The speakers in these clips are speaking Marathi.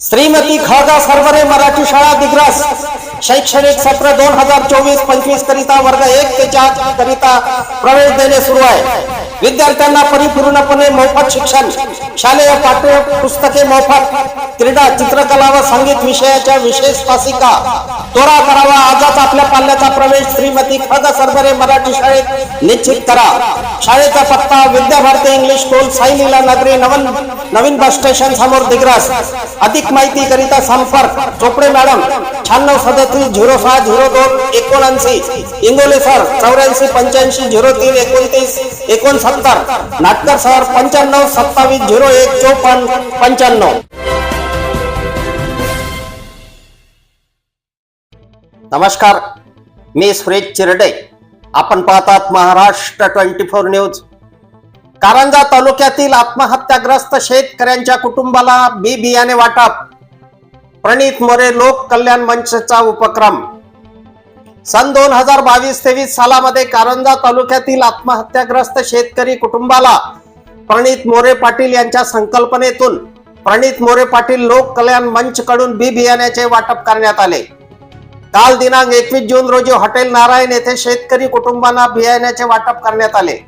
श्रीमती खळगा सरवरे मराठी शाळा दिग्रस. शैक्षणिक सत्र दोन हजार चोवीस पंचवीस करिता वर्ग एक ते चार करिता प्रवेश देणे सुरू आहे. विद्यार्थ्यांना परिपूर्णपणे मोफत शिक्षण शालेय पाठ्य पुस्तके मोफत क्रीडा चित्रकला व संगीत विषयाच्या विशेष तासिका तोरा करावा आजच आपल्या पाल्याचा प्रवेश श्रीमती खग सरवरे मराठी शाळेत निश्चित करा. शाळेचा पत्ता विद्याभारती इंग्लिश स्कूल साईलीला नगरी नवन नवीन बस स्टेशन समोर दिग्रस. अधिक माहिती करिता संपर्क चोपडे मॅडम शहाण्णव सदतीस झिरो सहा झिरो दोन एकोणऐंशी इंगोले सर चौऱ्याऐंशी पंच्याऐंशी झिरो तीन एकोणतीस एकोणसत्तर नाटकर सर पंच्याण्णव सत्तावीस झिरो एक चोपन्न पंच्याण्णव. नमस्कार मी सुरेश चिरडे. आपण पाहतात Maharashtra twenty four news. Karanja तालुक्यातील आत्महत्याग्रस्त शेतकऱ्यांच्या कुटुंबाला बी बियाणे वाटप. प्रणित मोरे लोक कल्याण मंचचा उपक्रम. सन दोन हजार बावीस तेवीस सालामध्ये कारंजा तालुक्यातील आत्महत्याग्रस्त शेतकरी कुटुंबाला प्रणित मोरे पाटील यांच्या संकल्पनेतून प्रणित मोरे पाटील लोक कल्याण मंच कडून बी बियाण्याचे वाटप करण्यात आले. काल दिनांक एकवीस जून रोजी हॉटेल नारायण येथे शेतकरी कुटुंबांना बियाण्याचे वाटप करण्यात आले.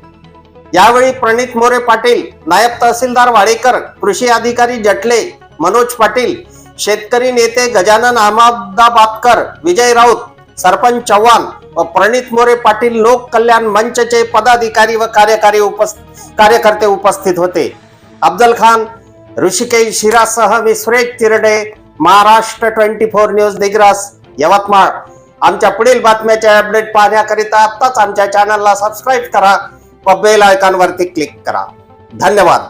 यावेळी प्रणित मोरे पाटील नायब तहसीलदार वाडेकर कृषी अधिकारी जटले मनोज पाटील शेतकरी नेते गजानन अहमदाबादकर विजय राऊत सरपंच चव्हाण व प्रणित मोरे पाटील लोक कल्याण मंचचे पदाधिकारी व कार्यकारी उपस् कार्यकर्ते उपस्थित होते. अफजल खान ऋषिकेश शिरासह मी Suresh Tirde Maharashtra twenty four news Digras Yavatmal. आमच्या पुढील बातम्याचे अपडेट पाहण्याकरिता आत्ताच आमच्या चॅनलला सबस्क्राईब करा व बेल आयकॉनवरती क्लिक करा. धन्यवाद.